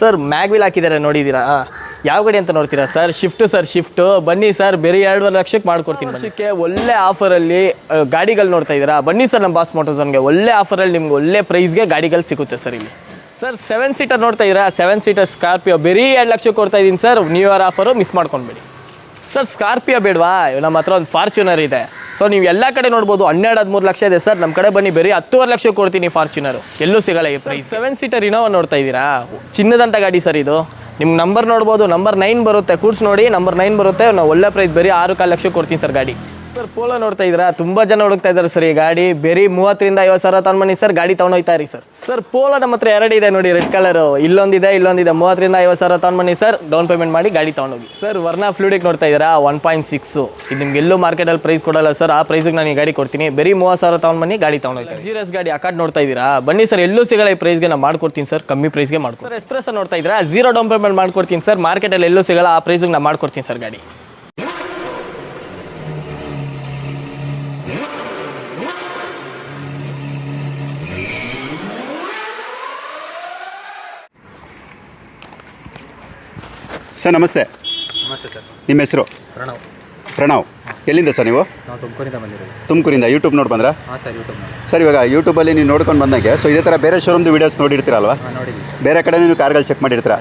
Sir mag wheel ಹಾಕಿದ್ದಾರೆ ನೋಡಿದ್ದೀರಾ ಯಾವ ಗಾಡಿ ಅಂತ ನೋಡ್ತೀರಾ ಸರ್? Shift sir shift. ಬನ್ನಿ ಸರ್ ಬೇರೆ ಎರಡುವರೆ ಲಕ್ಷಕ್ಕೆ ಮಾಡ್ಕೊಡ್ತೀನಿ ವರ್ಷಕ್ಕೆ ಒಳ್ಳೆ ಆಫರಲ್ಲಿ ಗಾಡಿಗಳು ನೋಡ್ತಾ ಇದ್ದೀರಾ? ಬನ್ನಿ ಸರ್ ನಮ್ಮ ಬಾಸ್ ಮೋಟರ್ಸನ್ಗೆ ಒಳ್ಳೆ ಆಫರಲ್ಲಿ ನಿಮ್ಗೆ ಒಳ್ಳೆ ಪ್ರೈಸ್ಗೆ ಗಾಡಿಗಳು ಸಿಗುತ್ತೆ ಸರ್ ಇಲ್ಲಿ. ಸರ್ ಸೆವೆನ್ ಸೀಟರ್ ನೋಡ್ತಾ ಇದ್ದೀರಾ? ಸೆವೆನ್ ಸೀಟರ್ ಸ್ಕಾರ್ಪಿಯೋ ಬರೀ ಎರಡು ಲಕ್ಷಕ್ಕೆ ಕೊಡ್ತಾ ಇದ್ದೀನಿ sir. New year offer miss ಮಾಡ್ಕೊಂಡ್ಬೇಡಿ. Sir Scorpio ಬೇಡವಾ? ನಮ್ಮ ಹತ್ರ ಒಂದು ಫಾರ್ಚುನರ್ ಇದೆ. ಸೊ ನೀವು ಎಲ್ಲ ಕಡೆ ನೋಡ್ಬೋದು ಹನ್ನೆರಡು ಹದಿಮೂರು ಲಕ್ಷ ಇದೆ. ಸರ್ ನಮ್ಮ ಕಡೆ ಬನ್ನಿ ಬರೀ ಹತ್ತುವರೆ ಲಕ್ಷ ಕೊಡ್ತೀನಿ ಫಾರ್ಚುನರ್ ಎಲ್ಲೂ ಸಿಗಲ್ಲ ಈ ಪ್ರೈಸ್ ಸೆವೆನ್ ಸೀಟರ್ ಇನೋವಾ ನೋಡ್ತಾ ಇದ್ದೀರಾ? ಚಿನ್ನದಂಥ ಗಾಡಿ ಸರ್ ಇದು. ನಿಮ್ಮ ನಂಬರ್ ನೋಡ್ಬೋದು ನಂಬರ್ ನೈನ್ ಬರುತ್ತೆ. ಕೂರ್ಸ್ ನೋಡಿ ನಂಬರ್ ನೈನ್ ಬರುತ್ತೆ. ನಾವು ಒಳ್ಳೆ ಪ್ರೈಸ್ ಬರೀ ಆರು ಕಾಲು ಲಕ್ಷ ಕೊಡ್ತೀನಿ ಸರ್ ಗಾಡಿ. ಸರ್ ಪೋಲೋ ನೋಡ್ತಾ ಇದ್ದೀರಾ? ತುಂಬ ಜನ ಹುಡುಕ್ತಾ ಇದ್ದಾರೆ ಸರ್ ಈ ಗಾಡಿ. ಬೇರೆ ಮೂವತ್ತರಿಂದ ಐವತ್ತು ಸಾವಿರ ತಗೊಂಡ್ಬನ್ನಿ ಸರ್ ಗಾಡಿ ತೊಗೊಂಡೋಗ್ತಾ ಇರಿ ಸರ್. ಸರ್ ಪೋಲೋ ನಮ್ಮ ಹತ್ರ ಎರಡು ಇದೆ ನೋಡಿ ರೆಡ್ ಕಲರು ಇಲ್ಲೊಂದಿದೆ ಇಲ್ಲೊಂದಿದೆ. ಮೂವತ್ತರಿಂದ ಐವತ್ತು ಸಾವಿರ ತಗೊಂಡ್ಬನ್ನಿ ಸರ್ ಡೌನ್ ಪೇಮೆಂಟ್ ಮಾಡಿ ಗಾಡಿ ತೊಗೊಂಡೋಗಿ ಸರ್ ವರ್ನಾ ಫ್ಲೂಡಿಕ್ ನೋಡ್ತಾ ಇದ್ದೀರಾ? ಒನ್ ಪಾಯಿಂಟ್ ಸಿಕ್ಸು ಇದು ನಿಮ್ಗೆ ಎಲ್ಲೂ ಮಾರ್ಕೆಟಲ್ಲಿ ಪ್ರೈಸ್ ಕೊಡಲ್ಲ ಸರ್. ಆ ಪ್ರೈಸಿಗೆ ನಾನು ಈ ಗಾಡಿ ಕೊಡ್ತೀನಿ. ಬರೀ ಮೂವತ್ತು ಸಾವಿರ ತೊಗೊಂಡ್ಬನ್ನಿ ಗಾಡಿ ತೊಗೊಂಡೋಗಿ ಜೀರಸ್ ಗಾಡಿ ಅಕಾಟ್ ನೋಡ್ತಾ ಇದ್ದೀರಾ? ಬನ್ನಿ ಸರ್ ಎಲ್ಲೂ ಸಿಗಲ್ಲ ಈ ಪ್ರೈಸ್ಗೆ ನಾನು ಮಾಡ್ಕೊಡ್ತೀನಿ ಸರ್. ಕಮ್ಮಿ ಪ್ರೈಸ್ಗೆ ಮಾಡ್ಕೊಡ್ತೀನಿ. ಸರ್ ಎಕ್ಸ್ಪ್ರೆಸ್ ನೋಡ್ತಾ ಇದ್ದೀರಾ? ಜೀರೋ ಡೌನ್ ಪೇಮೆಂಟ್ ಮಾಡ್ಕೊಡ್ತೀನಿ ಸರ್. ಮಾರ್ಕೆಟಲ್ಲಿ ಎಲ್ಲೂ ಸಿಗಲ್ಲ ಆ ಪ್ರೈಸ್ಗೆ ನಾನು ಮಾಡ್ಕೊಡ್ತೀನಿ ಸರ್ ಗಾಡಿ. ಸರ್ ನಮಸ್ತೆ. ನಮಸ್ತೆ ಸರ್. ನಿಮ್ಮ ಹೆಸರು? ಪ್ರಣವ್. ಪ್ರಣವ್. ಎಲ್ಲಿಂದ ಸರ್ ನೀವು? ನಾವು ತುಮಕೂರಿಂದ ಬಂದಿರೋದು ತುಮಕೂರಿಂದ ಯೂಟ್ಯೂಬ್ ನೋಡಿ ಬಂದ್ರಾ? ಹಾಂ ಸರ್ ಯೂಟ್ಯೂಬ್ ಸರ್ ಇವಾಗ ಯೂಟ್ಯೂಬಲ್ಲಿ ನೀವು ನೋಡ್ಕೊಂಡು ಬಂದಂಗೆ ಸೊ ಇದೇ ಥರ ಬೇರೆ ಶೋರೂಮ್ದು ವೀಡಿಯೋಸ್ ನೋಡಿರ್ತೀರಲ್ವಾ? ನೋಡಿದ್ದೀವಿ ಸರ್. ಬೇರೆ ಕಡೆ ನೀವು ಕಾರ್ಗಳು ಚೆಕ್ ಮಾಡಿರ್ತೀರ?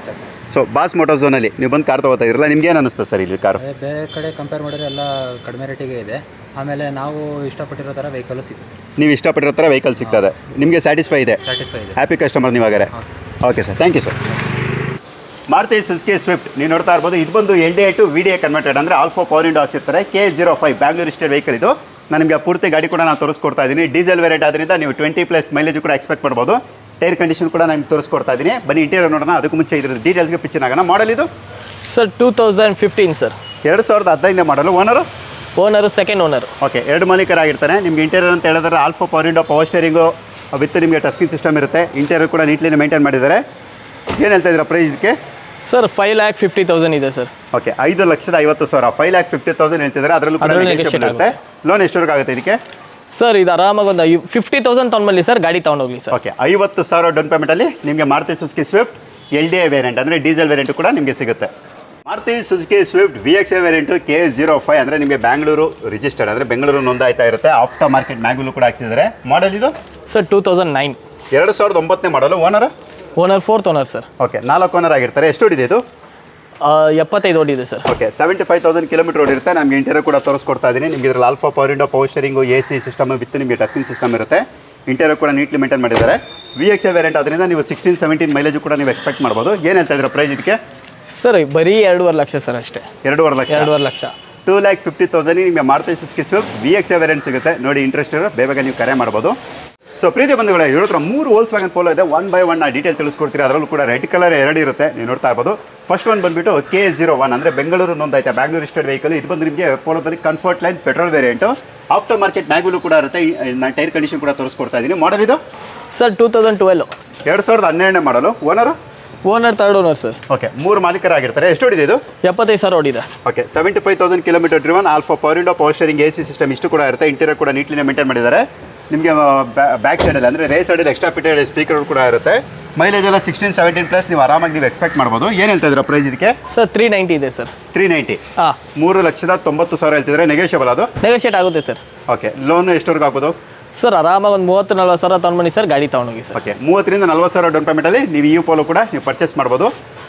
ಸೊ ಬಾಸ್ ಮೋಟರ್ ಝೋನಲ್ಲಿ ನೀವು ಬಂದು ಕಾರ್ ತೊಗೋತಾ ಇರಲ್ಲ ನಿಮ್ಗೆ ಏನು ಅನಿಸ್ತದೆ ಸರ್ ಇಲ್ಲಿ ಕಾರು ಬೇರೆ ಕಡೆ ಕಂಪೇರ್ ಮಾಡಿದ್ರೆ ಎಲ್ಲ ಕಡಿಮೆ ರೇಟಿಗೆ ಇದೆ. ಆಮೇಲೆ ನಾವು ಇಷ್ಟಪಟ್ಟಿರೋ ಥರ ವೆಹಿಕಲ್ ಸಿಗುತ್ತೆ ನೀವು ಇಷ್ಟಪಟ್ಟಿರೋ ಥರ ವೆಹಿಕಲ್ ಸಿಗ್ತದೆ. ನಿಮಗೆ ಸ್ಯಾಟಿಸ್ಫೈ ಇದೆ. ಸ್ಯಾಟಿಸ್ಫೈ ಇದೆ. ಹ್ಯಾಪಿ ಕಸ್ಟಮರ್ ನೀವು okay sir thank you sir Maruti Suzuki Swift ನೀವು ನೋಡ್ತಾ ಇರ್ಬೋದು. ಇದು ಬಂದು L D A to V D A converted ಅಂದರೆ all four power window ಹಾಕ್ಸಿರ್ತಾರೆ K zero five Bangalore state vehicle ಇದು. ನನಗೆ ನಿಮಗೆ ಪೂರ್ತಿ ಗಾಡಿ ಕೂಡ ನಾನು ತೋರಿಸ್ಕೊಡ್ತಾ ಇದ್ದೀನಿ ಡೀಸೆಲ್ ವೇರಿಯಂಟ್ ಆದ್ದರಿಂದ ನೀವು ಟ್ವೆಂಟಿ ಪ್ಲಸ್ ಮೈಲೇಜ್ ಕೂಡ ಎಕ್ಸ್ಪೆಕ್ಟ್ ಮಾಡ್ಬೋದು. ಟೈರ್ ಕಂಡೀಷನ್ ಕೂಡ ನಾನು ತೋರಿಸ್ಕೊಡ್ತಾ ಇದ್ದೀನಿ ಬನ್ನಿ ಇಂಟೀರಿಯರ್ ನೋಡೋಣ. ಅದಕ್ಕೂ ಮುಂಚೆ ಇದ್ರ ಡೀಟೇಲ್ಸ್ಗೆ ಪಿಚ್ಚಿನ ಆಗೋಣ. ಮಾಡಲ್ ಇದು? Sir two thousand fifteen sir. ಎರಡು ಸಾವಿರದ ಹದಿನೈದನೇ ಮಾಡಲು owner owner second owner okay ಎರಡು ಮಾಲೀಕರಾಗಿರ್ತಾರೆ. ನಿಮ್ಗೆ ಇಂಟೀರಿಯರ್ ಅಂತ ಹೇಳಿದ್ರೆ all four power window power steering with ನಿಮಗೆ ಟಸ್ಕಿನ್ ಸಿಸ್ಟಮ್ ಇರುತ್ತೆ. ಇಂಟೀರಿಯರ್ ಕೂಡ ನೀಟ್ಲಿ ಮೇಂಟೈನ್ ಮಾಡಿದ್ದಾರೆ. ಏನು ಹೇಳ್ತಾ ಇದ್ದೀರಾ ಪ್ರೈಸ್ ಇದಕ್ಕೆ? Sir five lakh fifty thousand ಇದೆ ಸರ್. ಓಕೆ ಐದು ಲಕ್ಷದ ಐವತ್ತು ಸಾವಿರ. ಫೈವ್ ಲ್ಯಾಕ್ ಫಿಫ್ಟಿ ತೌಸಂಡ್ ಹೇಳ್ತಿದ್ರೆ ಅದರಲ್ಲೂ ಕೂಡ ಅದ್ರಲ್ಲಿ negotiable ಇರುತ್ತೆ. ಲೋನ್ ಎಷ್ಟವರೆಗೆ ಆಗುತ್ತೆ ಇದಕ್ಕೆ? ಸರ್ ಇದು ಆರಾಮಾಗಿ ಒಂದು ಫಿಫ್ಟಿ ತೌಸಂಡ್ ತೊಗೊಂಡ್ಬಲ್ಲಿ ಸರ್ ಗಾಡಿ ತೊಗೊಂಡೋಗ್ಲಿ ಸರ್. ಓಕೆ ಐವತ್ತು ಸಾವಿರ ಡೌನ್ ಪೇಮೆಂಟಲ್ಲಿ ನಿಮಗೆ Maruti Suzuki Swift L D A variant ಅಂದರೆ ಡೀಸೆಲ್ ವೇರಿಯಂಟ್ ಕೂಡ ನಿಮಗೆ ಸಿಗುತ್ತೆ. Maruti Suzuki Swift V X A variant K zero five ಅಂದರೆ ನಿಮಗೆ ಬೆಂಗಳೂರು ರಿಜಿಸ್ಟರ್ಡ್ ಅಂದರೆ ಬೆಂಗಳೂರು ನೋಂದಾಯ್ತಾ ಇರುತ್ತೆ. ಆಫ್ಟರ್ ಮಾರ್ಕೆಟ್ ಮ್ಯಾಗ್ಲೂ ಕೂಡ ಹಾಕ್ಸಿದ್ದಾರೆ. ಮಾಡಲ್ ಇದು? ಸರ್ ಟೂ ತೌಸಂಡ್ ನೈನ್ ಎರಡು ಸಾವಿರದ ಒಂಬತ್ತನೇ model owner owner fourth owner sir okay ನಾಲ್ಕು ಓನರ್ ಆಗಿರ್ತಾರೆ. ಎಷ್ಟು ಹೊಡಿದೆ ಇದು? ಎಪ್ಪತ್ತೈದು ಓಡಿದೆ sir okay seventy five thousand kilometre ಓಡಿರುತ್ತೆ. ನಮಗೆ ಇಂಟೀರಿಯರ್ ಕೂಡ ತೋರಿಸ್ಕೊಡ್ತಾ ಇದ್ದೀನಿ. ನಿಮಗೆ ಇದರಲ್ಲಿ all four power window power steering A C system with ನಿಮಗೆ ಟಚಿಂಗ್ ಸಿಸ್ಟಮ್ ಇರುತ್ತೆ. ಇಂಟೀರಿಯರ್ ಕೂಡ ನೀಟ್ಲಿ ಮೇಂಟೈನ್ ಮಾಡಿದ್ದಾರೆ. ವಿ ಎಕ್ಸ್ ಎ ವೇರಿಯಂಟ್ ಅದರಿಂದ ನೀವು ಸಿಕ್ಸ್ಟೀನ್ ಸೆವೆಂಟೀನ್ ಮೈಲೇಜ್ ಕೂಡ ನೀವು ಎಕ್ಸ್ಪೆಕ್ಟ್ ಮಾಡ್ಬೋದು. ಏನು ಹೇಳ್ತಾ ಇದ್ರೆ ಪ್ರೈಸ್ ಇದಕ್ಕೆ? ಸರ್ ಬರೀ ಎರಡೂವರೆ ಲಕ್ಷ ಸರ್ ಅಷ್ಟೇ. ಎರಡೂವರೆ ಲಕ್ಷ. ಎರಡೂವರೆ ಲಕ್ಷ. ಟೂ ಲ್ಯಾಕ್ ಫಿಫ್ಟಿ ತೌಸಂಡ್ ನಿಮಗೆ Maruti Suzuki Swift V X A variant ಸಿಗುತ್ತೆ. ನೋಡಿ ಇಂಟ್ರೆಸ್ಟ್ ಇರೋ ಬೇಗ ನೀವು ಕರೆ ಮಾಡ್ಬೋದು. ಸೊ ಪ್ರೀತಿ ಬಂಧುಗಳೇ ಇವ್ರ ಹತ್ರ ಮೂರು ಹೋಲ್ಸ್ ವ್ಯಾಗನ್ ಪೋಲೋ ಇದೆ. ಒನ್ ಬೈ ಒನ್ ಡೀಟೇಲ್ ತಿಳಿಸ್ಕೊಡ್ತೀರಿ. ಅದರಲ್ಲೂ ಕೂಡ ರೆಡ್ ಕಲರ್ ಎರಡು ಇರುತ್ತೆ. ನೀವು ನೋಡ್ತಾ ಇರ್ಬೋದು. ಫಸ್ಟ್ ಒನ್ ಬಂದ್ಬಿಟ್ಟು ಕೆ ಜೀರೋ ಒನ್ ಅಂದರೆ ಬೆಂಗಳೂರು ನೋಂದಾಯ್ತಾ? ಬ್ಯಾಂಗ್ಳೂರ್ ಸ್ಟೇಟ್ ವೆಹಿಕಲ್ ಇದು ಬಂದು ನಿಮಗೆ ಪೋಲೋದಲ್ಲಿ comfort line petrol variant after market mag wheel ಕೂಡ ಇರುತ್ತೆ. ನಾನು ಟೈರ್ ಕಂಡೀಷನ್ ಕೂಡ ತೋರಿಸ್ಕೊಡ್ತಾ ಇದ್ದೀನಿ ಮಾಡಲ್ ಇದು? ಸರ್ ಟೂ ತೌಸಂಡ್ ಟ್ವೆಲ್ ಎರಡು ಸಾವಿರದ ಹನ್ನೆರಡನೇ model owner owner third owner sir okay ಮೂರು ಮಾಲೀಕರಾಗಿರ್ತಾರೆ. ಎಷ್ಟು ಹೊಡಿದೆ ಇದು? ಎಪ್ಪತ್ತೈದು ಸಾವಿರ ಹೊಡಿದೆ okay seventy five thousand kilometre driven all four power window power steering A C system ಇಷ್ಟು ಕೂಡ ಇರುತ್ತೆ. ಇಂಟೀರಿಯರ್ ಕೂಡ ನೀಟ್ಲಿ ಮೇಂಟೈನ್ ಮಾಡಿದ್ದಾರೆ. ನಿಮಗೆ ಬ್ಯಾಕ್ ಸೈಡಲ್ಲಿ ಅಂದರೆ ರೇ ಸೈಡಲ್ಲಿ ಎಕ್ಸ್ಟ್ರಾ ಫಿಟೆಡ್ ಸ್ಪೀಕರ್ ಕೂಡ ಇರುತ್ತೆ. ಮೈಲೇಜ್ ಎಲ್ಲ ಸಿಕ್ಸ್ಟೀನ್ ಸೆವೆಂಟೀನ್ ಪ್ಲಸ್ ನೀವು ಆರಾಮಾಗಿ ನೀವು ಎಕ್ಸ್ಪೆಕ್ಟ್ ಮಾಡ್ಬೋದು. ಏನು ಹೇಳ್ತಾ ಇದ್ದೀರಾ ಪ್ರೈಸ್ ಇದಕ್ಕೆ? ಸರ್ ತ್ರೀ ನೈಂಟಿ ಇದೆ ಸರ್. ತ್ರೀ ನೈಂಟಿ ಹಾಂ. ಮೂರು ಲಕ್ಷದ ತೊಂಬತ್ತು ಸಾವಿರ ಹೇಳ್ತಿದ್ರೆ ನೆಗೋಷಿಯಬಲ್ ಅದು? ನೆಗೋಷಿಯೇಟ್ ಆಗುತ್ತೆ ಸರ್. ಓಕೆ ಲೋನ್ ಎಷ್ಟವರೆಗೂ ಆಗ್ಬೋದು ಸರ್ ಆರಾಮಾಗಿ ಒಂದು ಮೂವತ್ತು ನಲ್ವತ್ತು ಸಾವಿರ ತೊಗೊಂಡ್ಬನ್ನಿ ಸರ್ ಗಾಡಿ ತೊಗೊಂಡೋಗಿ ಸರ್. ಓಕೆ ಮೂವತ್ತರಿಂದ ನಲ್ವತ್ತು ಸಾವಿರ ಡೌನ್ ಪೇಮೆಂಟಲ್ಲಿ ನೀವು ಈ ಪೋಲೋ ಕೂಡ ನೀವು ಪರ್ಚೇಸ್ ಮಾಡ್ಬೋದು.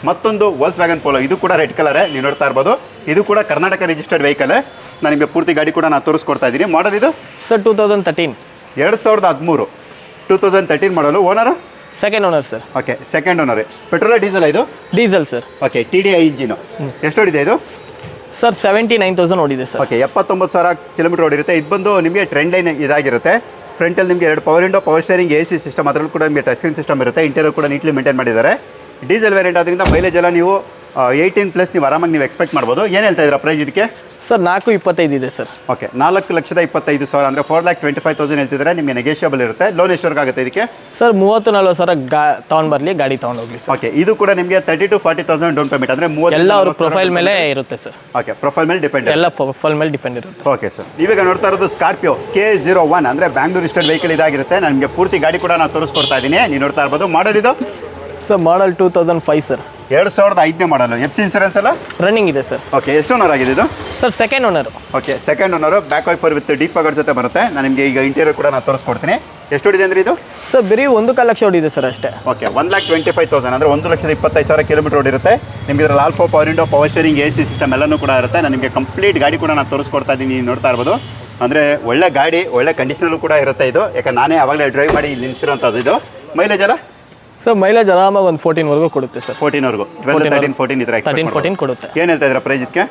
ಮತ್ತೊಂದು ವಲ್ಸ್ ವ್ಯಾಗನ್ ಪೋಲೋ ಇದು ಕೂಡ ರೆಡ್ ಕಲರೇ ನೀವು ನೋಡ್ತಾ ಇರ್ಬೋದು. ಇದು ಕೂಡ ಕರ್ನಾಟಕ ರಿಜಿಸ್ಟರ್ಡ್ ವೆಹಿಕಲ್ ನಾನು ನಿಮಗೆ ಪೂರ್ತಿ ಗಾಡಿ ಕೂಡ ನಾನು ತೋರಿಸ್ಕೊಡ್ತಾ ಇದ್ದೀನಿ. ಮಾಡಲ್ ಇದು? ಸರ್ ಟೂ ತೌಸಂಡ್ ತರ್ಟೀನ್ ಎರಡು ಸಾವಿರದ ಹದಿಮೂರು. Two thousand thirteen model owner second owner sir okay second owner petrol diesel ಇದು? Diesel sir okay T D I engine ಎಷ್ಟು ಹೊಡಿದೆ ಇದು? ಸರ್ ಸೆವೆಂಟಿ ನೈನ್ ತೌಸಂಡ್ ಓಡಿದೆ ಸರ್ ಓಕೆ ಎಪ್ಪತ್ತೊಂಬತ್ತು ಸಾವಿರ ಕಿಲೋಮೀಟರ್ ಓಡಿರುತ್ತೆ. ಇದು ಬಂದು ನಿಮಗೆ ಟ್ರೆಂಡ್ ಲೈನ್ ಇದಾಗಿರುತ್ತೆ. ಫ್ರಂಟಲ್ಲಿ ನಿಮಗೆ ಎರಡು power window power steering A C system ಅದರಲ್ಲೂ ಕೂಡ ನಿಮಗೆ ಟಚ್ ಸ್ಕ್ರೀನ್ ಸಿಸ್ಟಮ್ ಇರುತ್ತೆ. ಇಂಟೀರಿಯರ್ ಕೂಡ ನೀಟ್ಲಿ ಮೇಂಟೈನ್ ಮಾಡಿದ್ದಾರೆ. ಡೀಸೆಲ್ ವೇರಿಯಂಟ್ ಆದ್ದರಿಂದ ಮೈಲೇಜ್ ಎಲ್ಲ ನೀವು ಏಯ್ಟೀನ್ ಪ್ಲಸ್ ನೀವು ಆರಾಮಾಗಿ ನೀವು ಎಕ್ಸ್ಪೆಕ್ಟ್ ಮಾಡ್ಬೋದು. ಏನು ಹೇಳ್ತಾ ಇದ್ದೀರಾ ಪ್ರೈಸ್ ಇದಕ್ಕೆ? ಸರ್ ನಾಲ್ಕು ಇಪ್ಪತ್ತೈದು ಇದೆ ಸರ್. ಓಕೆ ನಾಲ್ಕು ಲಕ್ಷದ ಇಪ್ಪತ್ತೈದು ಸಾವಿರ ಅಂದರೆ four lakh twenty five thousand ಹೇಳ್ತಿದ್ರೆ ನಿಮಗೆ ನೆಗೋಷಿಯಬಲ್ ಇರುತ್ತೆ. ಲೋನ್ ಎಷ್ಟವರೆಗೆ ಆಗುತ್ತೆ ಇದಕ್ಕೆ? ಸರ್ ಮೂವತ್ತು ನಲ್ವತ್ತು ಸಾವಿರ ಗಾ ತೊಗೊಂಡು ಬರಲಿ ಗಾಡಿ ತೊಗೊಂಡೋಗ್ಲಿ ಸರ್. ಓಕೆ ಇದು ಕೂಡ ನಿಮಗೆ thirty to forty thousand down payment ಅಂದರೆ ಎಲ್ಲ ಅವ್ರ ಪ್ರೊಫೈಲ್ ಮೇಲೆ ಇರುತ್ತೆ ಸರ್. ಓಕೆ ಪ್ರೊಫೈಲ್ ಮೇಲೆ ಡಿಪೆಂಡ್ ಎಲ್ಲ ಪ್ರೊಫೈಲ್ ಮೇಲೆ ಡಿಪೆಂಡ್ ಇರುತ್ತೆ. ಓಕೆ ಸರ್ ನೀವೀಗ ನೋಡ್ತಾ ಇರೋದು ಸ್ಕಾರ್ಪಿಯೋ ಕೆ ಜೀರೋ ಒನ್ ಅಂದರೆ ಬ್ಯಾಂಗ್ಳೂರ್ ಸ್ಟೇಟ್ ವೆಹಿಕಲ್ ಇದಾಗಿರುತ್ತೆ. ನನಗೆ ನಿಮಗೆ ಪೂರ್ತಿ ಗಾಡಿ ಕೂಡ ನಾನು ತೋರಿಸ್ಕೊಡ್ತಾ ಇದ್ದೀನಿ. ನೀವು ನೋಡ್ತಾ ಇರ್ಬೋದು. ಮಾಡಲ್ ಇದು. Sir model two thousand five sir ಎರಡು ಸಾವಿರದ ಐದನೇ ಮಾಡಲು ಎಫ್ ಸಿ ಇನ್ಸೂರೆನ್ಸ್ ಎಲ್ಲ? ರನ್ನಿಂಗ್ ಇದೆ ಸರ್ ಓಕೆ ಎಷ್ಟು ಓನರ್ ಆಗಿದೆ ಇದು? Sir second owner okay second owner back wiper with defogger ಜೊತೆ ಬರುತ್ತೆ. ನಾನು ನಿಮಗೆ ಈಗ ಇಂಟೀರಿಯರ್ ಕೂಡ ನಾನು ತೋರಿಸ್ಕೊಡ್ತೀನಿ. ಎಷ್ಟು ಹೊಡಿದೆ ಅಂದ್ರೆ ಇದು? ಸರ್ ಬರೀ ಒಂದು ಕಾಲು ಲಕ್ಷ ಹೊಡಿದೆ ಸರ್ ಅಷ್ಟೇ. Okay one lakh twenty five thousand ಅಂದರೆ ಒಂದು ಲಕ್ಷದ ಇಪ್ಪತ್ತೈದು ಸಾವಿರ ಕಿಲೋಮೀಟರ್ ಓಡಿರುತ್ತೆ. ನಿಮಗೆ ಇದರಲ್ಲಿ all four power window power steering A C system ಎಲ್ಲನೂ ಕೂಡ ಇರುತ್ತೆ. ನಾನು ನಿಮಗೆ ಕಂಪ್ಲೀಟ್ ಗಾಡಿ ಕೂಡ ನಾನು ತೋರಿಸ್ಕೊಡ್ತಾ ಇದ್ದೀನಿ ನೀವು ನೋಡ್ತಾ ಇರ್ಬೋದು. ಅಂದರೆ ಒಳ್ಳೆ ಗಾಡಿ ಒಳ್ಳೆ ಕಂಡೀಷನಲ್ಲೂ ಕೂಡ ಇರುತ್ತೆ ಇದು. ಯಾಕಂದ್ರೆ ನಾನೇ ಆವಾಗಲೇ ಡ್ರೈವ್ ಮಾಡಿ ಇಲ್ಲಿ ನಿಲ್ಸಿರೋಂಥದ್ದು ಇದು. ಮೈಲೇಜ್ ಎಲ್ಲ? ಸರ್ ಮೈಲೇಜ್ ಆರಾಮಾಗಿ ಒಂದು ಫೋರ್ಟೀನ್ವರೆಗೂ ಕೊಡುತ್ತೆ ಸರ್. ಫೋರ್ಟೀನ್ವರೆಗೂ ಟ್ವೆಲ್ 14 ತರ್ಟೀನ್ ಫೋರ್ಟೀನ್ ಇದ್ರೆ ತರ್ಟೀನ್ ಫೋರ್ಟೀನ್ ಕೊಡುತ್ತೆ. ಏನು ಹೇಳ್ತಾ ಇದ್ದೀರಾ ಪ್ರೈಸ್ ಇದಕ್ಕೆ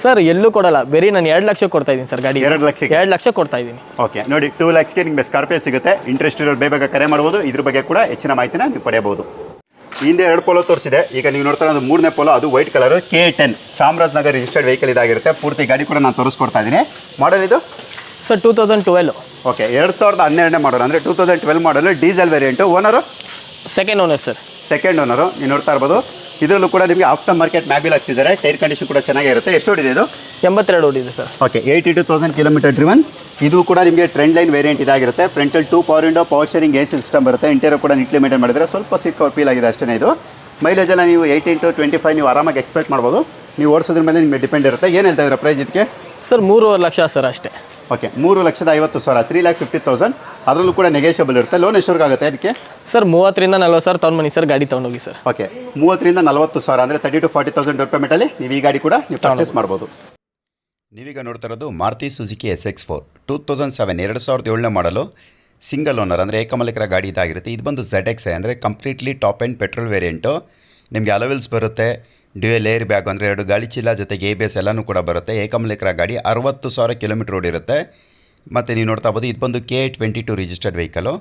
ಸರ್ ಎಲ್ಲೂ ಕೊಡಲ್ಲ. ಬೇರೆ ನಾನು ಎರಡು ಲಕ್ಷ ಕೊಡ್ತಾ ಇದ್ದೀನಿ ಸರ್ ಗಾಡಿ ಎರಡು ಲಕ್ಷ ಎರಡು ಲಕ್ಷ ಕೊಡ್ತಾ ಇದ್ದೀನಿ. ಓಕೆ ನೋಡಿ ಟೂ ಲ್ಯಾಕ್ಸ್ಗೆ ನಿಮಗೆ ಸ್ಕಾರ್ಪಿಯೋ ಸಿಗುತ್ತೆ. ಇಂಟ್ರೆಸ್ಟ್ ಇರೋರು ಬೇಗ ಕರೆ ಮಾಡ್ಬೋದು. ಇದ್ರ ಬಗ್ಗೆ ಕೂಡ ಹೆಚ್ಚಿನ ಮಾಹಿತಿನ ನೀವು ಪಡೆಯಬಹುದು. ಹಿಂದೆ ಎರಡು ಪೋಲೋ ತೋರಿಸಿದೆ. ಈಗ ನೀವು ನೋಡ್ತಾ ಇರೋದು ಮೂರನೇ ಪೋಲೋ ಅದು white colour K ten Chamarajanagar registered vehicle ಇದಾಗಿರುತ್ತೆ. ಪೂರ್ತಿ ಗಾಡಿ ಕೂಡ ನಾನು ತೋರಿಸ್ಕೊಡ್ತಾ ಇದ್ದೀನಿ. ಮಾಡಲ್ ಇದು? Sir two thousand twelve okay ಎರಡು ಸಾವಿರದ ಹನ್ನೆರಡನೇ ಮಾಡಲ್ ಅಂದರೆ two thousand twelve model diesel variant owner second owner sir second owner ನೀವು ನೋಡ್ತಾ ಇರ್ಬೋದು. ಇದರಲ್ಲೂ ಕೂಡ ನಿಮಗೆ ಆಫ್ಟರ್ ಮಾರ್ಕೆಟ್ ಮ್ಯಾಬಿಲ್ ಹಾಕ್ಸಿದ್ದಾರೆ. ಟೈರ್ ಕಂಡೀಷನ್ ಕೂಡ ಚೆನ್ನಾಗಿರುತ್ತೆ ಎಷ್ಟು ಓಡಿದೆ ಇದು? ಎಂಬತ್ತೆರಡು ಓಡಿದೆ sir okay eighty two thousand kilometre driven ಇದು ಕೂಡ ನಿಮಗೆ ಟ್ರೆಂಡ್ ಲೈನ್ ವೇರಿಯಂಟ್ ಇದಾಗಿರುತ್ತೆ. Frontal two power window power steering A system ಬರುತ್ತೆ. ಇಂಟೀರಿಯರ್ ಕೂಡ ನೀಟ್ಲಿ ಮೇಂಟೈನ್ ಮಾಡಿದರೆ ಸ್ವಲ್ಪ ಸಿಕ್ಕ ಕವರ್ ಫೀಲ್ ಆಗಿದೆ ಅಷ್ಟೇ ಇದು. ಮೈಲೇಜ್ ಎಲ್ಲ ನೀವು ಏಯ್ಟೀನ್ ಟು ಟ್ವೆಂಟಿ ಫೈವ್ ನೀವು ಆರಾಮಾಗಿ ಎಕ್ಸ್ಪೆಕ್ಟ್ ಮಾಡ್ಬೋದು. ನೀವು ಓಡಿಸೋದ್ರ ಮೇಲೆ ನಿಮಗೆ ಡಿಪೆಂಡ್ ಇರುತ್ತೆ. ಏನು ಹೇಳ್ತಾ ಇದ್ದೀರಾ ಪ್ರೈಸ್ ಇದಕ್ಕೆ? ಸರ್ ಮೂರುವರೆ ಲಕ್ಷ ಸರ್ ಅಷ್ಟೇ. ಓಕೆ ಮೂರು ಲಕ್ಷದ ಐವತ್ತು ಸಾವಿರ ತ್ರೀ ಲ್ಯಾಕ್ ಫಿಫ್ಟಿ ತೌಸಂಡ್ ಅದರಲ್ಲೂ ಕೂಡ ನೆಗೆಷಿಯಬಲ್ ಇರುತ್ತೆ. ಲೋನ್ ಎಷ್ಟು ಆಗುತ್ತೆ ಅದಕ್ಕೆ ಸರ್ ಮೂವತ್ತರಿಂದ ನಲ್ವತ್ತು ಸಾವಿರ ತೊಗೊಂಡು ಬನ್ನಿ ಸರ್ ಗಾಡಿ ತೊಗೊಂಡೋಗಿ ಸರ್. ಓಕೆ ಮೂವತ್ತರಿಂದ ನಲವತ್ತು ಸಾವಿರ ಅಂದರೆ ತರ್ಟಿ ಟು ಫಾರ್ಟಿ ತೌಸಂಡ್ ರೂಪಾಯಿ ನೀವು ಈ ಗಾಡಿ ಕೂಡ ನೀವು ಪರ್ಚೇಸ್ ಮಾಡ್ಬೋದು. ನೀವೀಗ ನೋಡ್ತಾ ಇರೋದು Maruti Suzuki S X four. Two thousand seven ಎರಡು ಸಾವಿರದ ಏಳನೇ ಮಾಡಲು ಸಿಂಗಲ್ ಓನರ್ ಅಂದರೆ ಏಕಮಲಿಕರ ಗಾಡಿ ಇದಾಗಿರುತ್ತೆ. ಇದು ಬಂದು ಝೆಡ್ ಎಕ್ಸ್ ಅಂದರೆ completely top and petrol variant ನಿಮಗೆ ಅಲವೆಲ್ಸ್ ಬರುತ್ತೆ. ಡ್ಯೂಯಲ್ ಏರ್ ಬ್ಯಾಗ್ ಅಂದರೆ ಎರಡು ಗಾಳಿ ಚೀಲ ಜೊತೆಗೆ ಎ ಬಿ ಎಸ್ ಎಲ್ಲನೂ ಕೂಡ ಬರುತ್ತೆ. ಏಕಮಲಿಕರ ಗಾಡಿ ಅರವತ್ತು ಸಾವಿರ ಕಿಲೋಮೀಟರ್ ಓಡಿರುತ್ತೆ. ಮತ್ತು ನೀವು ನೋಡ್ತಾ ಬೋದು ಇದು ಬಂದು K twenty two registered vehicle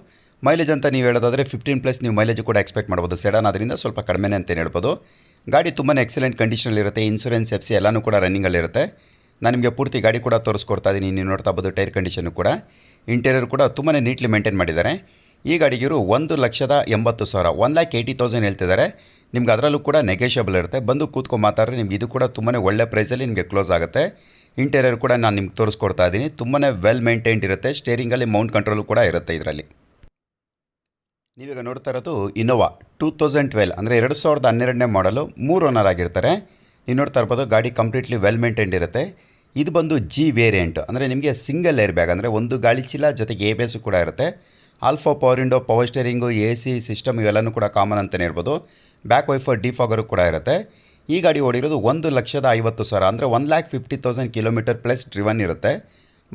mileage ಅಂತ ನೀವು ಹೇಳೋದಾದರೆ ಫಿಫ್ಟೀನ್ ಪ್ಲಸ್ ನೀವು ಮೈಲೇಜ್ ಕೂಡ ಎಕ್ಸ್ಪೆಕ್ಟ್ ಮಾಡ್ಬೋದು ಸೆಡನ್ ಅದರಿಂದ ಸ್ವಲ್ಪ ಕಡಿಮೆನೇ ಅಂತ ಹೇಳ್ಬೋದು. ಗಾಡಿ ತುಂಬಾ ಎಕ್ಸಲೆಂಟ್ ಕಂಡೀಷನಲ್ಲಿರುತ್ತೆ ಇನ್ಸೂರೆನ್ಸ್ ಎಫ್ ಸಿ ಎಲ್ಲನೂ ಕೂಡ ರನ್ನಿಂಗಲ್ಲಿರುತ್ತೆ ನಾನು ನಿಮಗೆ ಪೂರ್ತಿ ಗಾಡಿ ಕೂಡ ತೋರಿಸ್ಕೊಡ್ತಾ ಇದ್ದೀನಿ. ನೀವು ನೋಡ್ತಾ ಬೋದು ಟೈರ್ ಕಂಡೀಷನು ಕೂಡ. ಇಂಟೀರಿಯರ್ ಕೂಡ ತುಂಬಾ ನೀಟ್ಲಿ ಮೇಂಟೈನ್ ಮಾಡಿದ್ದಾರೆ. ಈ ಗಾಡಿಗಿರು ಒಂದು ಲಕ್ಷದ ಎಂಬತ್ತು ಸಾವಿರ ಒನ್ ಲ್ಯಾಕ್ ಏಯ್ಟಿ ತೌಸಂಡ್ ಹೇಳ್ತಿದ್ದಾರೆ. ನಿಮ್ಗೆ ಅದರಲ್ಲೂ ಕೂಡ ನೆಗೆಷಿಯಬಲ್ ಇರುತ್ತೆ. ಬಂದು ಕೂತ್ಕೊಂಡು ಮಾತಾಡ್ರೆ, ನಿಮ್ಗೆ ಇದು ಕೂಡ ತುಂಬಾ ಒಳ್ಳೆ ಪ್ರೈಸಲ್ಲಿ ನಿಮಗೆ ಕ್ಲೋಸ್ ಆಗುತ್ತೆ. ಇಂಟೀರಿಯರ್ ಕೂಡ ನಾನು ನಿಮ್ಗೆ ತೋರಿಸ್ಕೊಡ್ತಾ ಇದ್ದೀನಿ ತುಂಬಾ ವೆಲ್ ಮೇಂಟೈನ್ಡ್ ಇರುತ್ತೆ. ಸ್ಟೇರಿಂಗಲ್ಲಿ ಮೌಂಟ್ ಕಂಟ್ರೋಲು ಕೂಡ ಇರುತ್ತೆ ಇದರಲ್ಲಿ. ನೀವೀಗ ನೋಡ್ತಾ ಇರೋದು ಇನೋವಾ ಟೂ ತೌಸಂಡ್ ಟ್ವೆಲ್ ಅಂದರೆ ಎರಡು ಸಾವಿರದ ಹನ್ನೆರಡನೇ ಮಾಡಲು ಮೂರು ಓನರ್ ಆಗಿರ್ತಾರೆ. ನೀವು ನೋಡ್ತಾ ಇರ್ಬೋದು ಗಾಡಿ ಕಂಪ್ಲೀಟ್ಲಿ ವೆಲ್ ಮೇಂಟೈನ್ಡ್ ಇರುತ್ತೆ. ಇದು ಬಂದು ಜಿ ವೇರಿಯಂಟ್ ಅಂದರೆ ನಿಮಗೆ ಸಿಂಗಲ್ ಏರ್ ಬ್ಯಾಗ್ ಅಂದರೆ ಒಂದು ಗಾಳಿ ಚೀಲ ಜೊತೆಗೆ ಎ ಬೇಸು ಕೂಡ ಇರುತ್ತೆ. All four power window, power steering, A C system ಇವೆಲ್ಲನೂ ಕೂಡ ಕಾಮನ್ ಅಂತಲೇ ಇರ್ಬೋದು ಬ್ಯಾಕ್ ವೈಫರ್ ಡಿಫಾಗರು ಕೂಡ ಇರುತ್ತೆ. ಈ ಗಾಡಿ ಓಡಿರೋದು ಒಂದು ಲಕ್ಷದ ಐವತ್ತು ಸಾವಿರ ಅಂದರೆ one lakh fifty thousand kilometre plus driven ಇರುತ್ತೆ.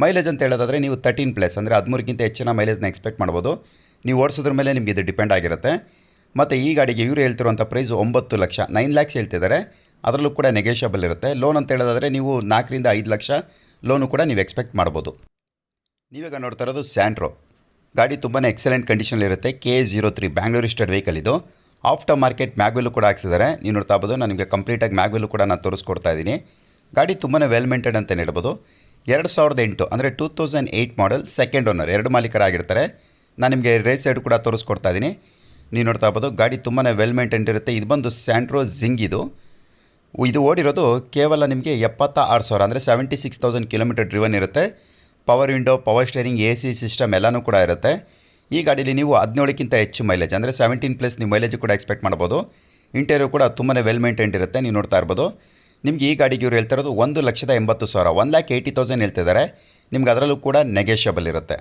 ಮೈಲೇಜ್ ಅಂತ ಹೇಳೋದಾದರೆ ನೀವು ತರ್ಟೀನ್ ಪ್ಲಸ್ ಅಂದರೆ ಹದಿಮೂರಕ್ಕಿಂತ ಹೆಚ್ಚಿನ ಮೈಲೇಜ್ನ ಎಕ್ಸ್ಪೆಕ್ಟ್ ಮಾಡ್ಬೋದು. ನೀವು ಓಡಿಸೋದ್ರ ಮೇಲೆ ನಿಮಗೆ ಇದು ಡಿಪೆಂಡ್ ಆಗಿರುತ್ತೆ. ಮತ್ತು ಈ ಗಾಡಿಗೆ ಇವರು ಹೇಳ್ತಿರುವಂಥ ಪ್ರೈಸ್ ಒಂಬತ್ತು ಲಕ್ಷ, ನೈನ್ ಲ್ಯಾಕ್ಸ್ ಹೇಳ್ತಿದ್ದಾರೆ. ಅದರಲ್ಲೂ ಕೂಡ ನೆಗೆಷಬಲ್ ಇರುತ್ತೆ. ಲೋನ್ ಅಂತ ಹೇಳೋದಾದರೆ ನೀವು ನಾಲ್ಕರಿಂದ ಐದು ಲಕ್ಷ ಲೋನು ಕೂಡ ನೀವು ಎಕ್ಸ್ಪೆಕ್ಟ್ ಮಾಡ್ಬೋದು. ನೀವೀಗ ನೋಡ್ತಾ ಇರೋದು ಸ್ಯಾಂಟ್ರೋ ಗಾಡಿ ತುಂಬಾ excellent ಕಂಡೀಷನಲ್ಲಿರುತ್ತೆ K zero three Bangalore state vehicle ಇದು. ಆಫ್ಟರ್ ಮಾರ್ಕೆಟ್ ಮ್ಯಾಗ್ವೆಲ್ಲು ಕೂಡ ಹಾಕ್ಸಿದ್ದಾರೆ. ನೀವು ನೋಡ್ತಾ ಇರ್ಬೋದು, ನಾನು ನಿಮಗೆ ಕಂಪ್ಲೀಟಾಗಿ ಮ್ಯಾಗ್ವೆಲ್ಲು ಕೂಡ ನಾನು ತೋರಿಸ್ಕೊಡ್ತಾ ಇದ್ದೀನಿ. ಗಾಡಿ ತುಂಬಾ ವೆಲ್ ಮೇಂಟೈನ್ ಅಂತ ಹೇಳ್ಬೋದು. ಎರಡು ಸಾವಿರದ ಎಂಟು, ಅಂದರೆ two thousand eight model second owner ಎರಡು ಮಾಲೀಕರಾಗಿರ್ತಾರೆ. ನಾನು ನಿಮಗೆ ರೇಟ್ ಸೈಡ್ ಕೂಡ ತೋರಿಸ್ಕೊಡ್ತಾ ಇದ್ದೀನಿ. ನೀವು ನೋಡ್ತಾ ಇರ್ಬೋದು, ಗಾಡಿ ತುಂಬಾ ವೆಲ್ ಮೇಂಟೈನ್ ಇರುತ್ತೆ. ಇದು ಬಂದು ಸ್ಯಾಂಟ್ರೋ ಜಿಂಗ್ ಇದು. ಇದು ಓಡಿರೋದು ಕೇವಲ ನಿಮಗೆ ಎಪ್ಪತ್ತ ಆರು ಸಾವಿರ, ಅಂದರೆ seventy six thousand kilometre driven ಇರುತ್ತೆ. Power window power steering A C system ಎಲ್ಲನೂ ಕೂಡ ಇರುತ್ತೆ. ಈ ಗಾಡೀಲಿ ನೀವು ಹದಿನೇಳಕ್ಕಿಂತ ಹೆಚ್ಚು ಮೈಲೇಜ್ ಅಂದರೆ ಸೆವೆಂಟೀನ್ ಪ್ಲಸ್ ನೀವು ಮೈಲೇಜ್ ಕೂಡ ಎಕ್ಸ್ಪೆಕ್ಟ್ ಮಾಡ್ಬೋದು ಇಂಟೀರಿಯರ್ ಕೂಡ ತುಂಬಾ ವೆಲ್ ಮೇಂಟೈನ್ಡ್ ಇರುತ್ತೆ, ನೀವು ನೋಡ್ತಾ ಇರ್ಬೋದು. ನಿಮಗೆ ಈ ಗಾಡಿಗೆ ಇವ್ರು ಹೇಳ್ತಾ ಇರೋದು ಒಂದು ಲಕ್ಷದ ಎಂಬತ್ತು ಸಾವಿರ ಒನ್ ಲ್ಯಾಕ್ ಏಯ್ಟಿ ತೌಸಂಡ್ ಹೇಳ್ತಿದ್ದಾರೆ ನಿಮ್ಗೆ ಅದರಲ್ಲೂ ಕೂಡ ನೆಗೆಷಿಯಬಲ್ ಇರುತ್ತೆ.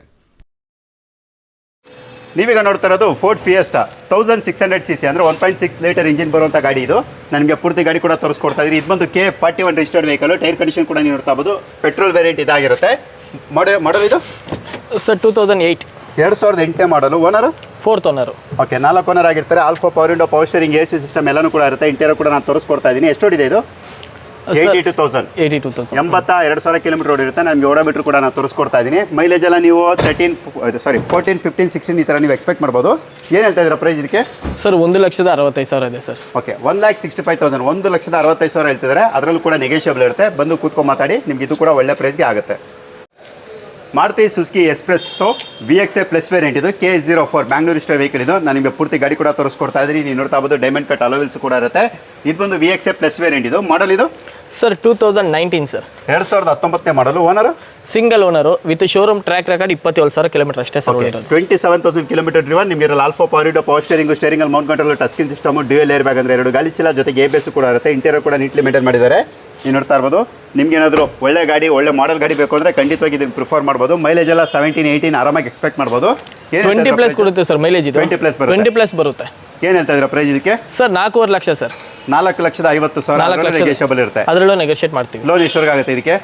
ನೀವೀಗ ನೋಡ್ತಾ ಇರೋದು Ford Fiesta thousand six hundred C C ಅಂದರೆ one point six litre engine ಬರುವಂಥ ಗಾಡಿ ಇದು. ನನಗೆ ಪೂರ್ತಿ ಗಾಡಿ ಕೂಡ ತೋರಿಸ್ಕೊಡ್ತಾ ಇದ್ದೀನಿ ಇದು ಬಂದು K forty one registered vehicle tyre condition ಕೂಡ ನೀವು ನೋಡ್ತಾ ಇರ್ಬೋದು. ಪೆಟ್ರೋಲ್ ವೆರೈಟಿ ಇದಾಗಿರುತ್ತೆ. ಮಾಡಲ್ ಮಾಡಲ್ ಇದು? ಸರ್ ಟೂ ತೌಸಂಡ್ ಏಯ್ಟ್ ಎರಡು ಸಾವಿರದ ಎಂಟನೇ model owner? Fourth owner okay ನಾಲ್ಕು ಓನರ್ ಆಗಿರ್ತಾರೆ. All four power window power steering A C system ಎಲ್ಲನೂ ಕೂಡ ಇರುತ್ತೆ. ಇಂಟೀರಿಯರ್ ಕೂಡ ನಾನು ತೋರಿಸ್ಕೊಡ್ತಾ ಇದ್ದೀನಿ. ಎಷ್ಟು ಇದೆ ಇದು? Eighty two thousand eighty two thousand ಎಂಬತ್ತ ಎರಡು ಸಾವಿರ ಕಿಲೋಮೀಟರ್ ಓಡಿರುತ್ತೆ ನಮಗೆ ಓಡೋಮೀಟ್ರ್ ಕೂಡ ನಾನು ತೋರಿಸ್ಕೊಡ್ತಾ ಇದ್ದೀನಿ. ಮೈಲೇಜ್ ಎಲ್ಲ ನೀವು thirteen sorry fourteen fifteen sixteen ಈ ಥರ ನೀವು ಎಕ್ಸ್ಪೆಕ್ಟ್ ಮಾಡ್ಬೋದು. ಏನು ಹೇಳ್ತಾ ಇದ್ದೀರಾ ಪ್ರೈಸ್ ಇದಕ್ಕೆ? ಸರ್ ಒಂದು ಲಕ್ಷದ ಅರವತ್ತೈದು ಸಾವಿರ ಇದೆ sir. Okay one lakh sixty five thousand ಒಂದು ಲಕ್ಷದ ಅರವತ್ತೈದು ಸಾವಿರ ಹೇಳ್ತಿದ್ದಾರೆ. ಅದರಲ್ಲೂ ಕೂಡ ನೆಗೆಷಿಯಬಲ್ ಇರುತ್ತೆ. ಬಂದು ಕೂತ್ಕೊಂಡು ಮಾತಾಡಿ. ನಿಮ್ಗೆ ಇದು ಕೂಡ ಒಳ್ಳೆ ಪ್ರೈಸ್ಗೆ ಆಗುತ್ತೆ. Maruti Suzuki express V X A plus variant ಇದು K zero four Bangalore state vehicle ಇದು. ನಾನು ನಿಮಗೆ ಪೂರ್ತಿ ಗಾಡಿ ಕೂಡ ತೋರಿಸ್ಕೊಡ್ತಾ ಇದ್ದೀನಿ. ನೀವು ನೋಡ್ತಾ ಬೋದು ಡೈಮಂಡ್ ಕಟ್ ಅಲೋವಿಲ್ಸ್ ಕೂಡ ಇರುತ್ತೆ. ಇದು ಬಂದು V X A plus variant ಇದು. ಮಾಡಲ್ ಇದು? Sir two thousand nineteen sir. ಎರಡು ಸಾವಿರದ ಹತ್ತೊಂಬತ್ತನೇ model owner single owner with showroom track record ಇಪ್ಪತ್ತೇಳು ಸಾವಿರ ಕಿಲೋಮೀಟರ್ ಅಷ್ಟೇ sir twenty seven thousand kilometre driven ನಿಮಗೆ all four all four power steering steering mount control touchscreen system dual airbag ಅಂದರೆ ಎರಡು ಗಾಳಿ ಚೀಲ ಜೊತೆಗೆ ಎ ಬೇಸು ಕೂಡ ಇರುತ್ತೆ. ಇಂಟೀರಿಯರ್ ಕೂಡ ನೀಟ್ಲಿ ಮೇಂಟೈನ್ ಮಾಡಿದ್ದಾರೆ. ನೀವು ನೋಡ್ತಾ ಇರ್ಬೋದು. ನಿಮ್ಗೆ ಏನಾದರೂ ಒಳ್ಳೆ ಗಾಡಿ ಒಳ್ಳೆ ಮಾಡೆಲ್ ಗಾಡಿ ಬೇಕು ಅಂದರೆ ಖಂಡಿತವಾಗಿ ಇದನ್ನು ಪ್ರಿಫರ್ ಮಾಡ್ಬೋದು. ಮೈಲೇಜ್ ಎಲ್ಲ ಸೆವೆಂಟೀನ್ ಏಯ್ಟೀನ್ ಆರಾಮಾಗಿ ಎಕ್ಸ್ಪೆಕ್ಟ್ ಮಾಡ್ಬೋದು. ಟ್ವೆಂಟಿ ಪ್ಲಸ್ ಕೊಡುತ್ತೆ ಸರ್ ಮೈಲೇಜ್ ಇದು. 20 plus ಬರುತ್ತೆ. ಟ್ವೆಂಟಿ ಪ್ಲಸ್ ಬರುತ್ತೆ. ಏನು ಹೇಳ್ತಾ ಇದ್ದೀರಾ ಪ್ರೈಸ್ ಇದಕ್ಕೆ? ಸರ್ ನಾಲ್ಕೂವರೆ ಲಕ್ಷ ಸರ್ ನಾಲ್ಕು ಲಕ್ಷದ ಐವತ್ತು ಸಾವಿರ. ಇರುತ್ತೆ. ಅದರಲ್ಲೂ ನೆಗೋಷಿಯೇಟ್ ಮಾಡ್ತೀವಿ. ಲೋನ್ ಎಷ್ಟವರೆಗೆ ಆಗುತ್ತೆ ಇದಕ್ಕೆ?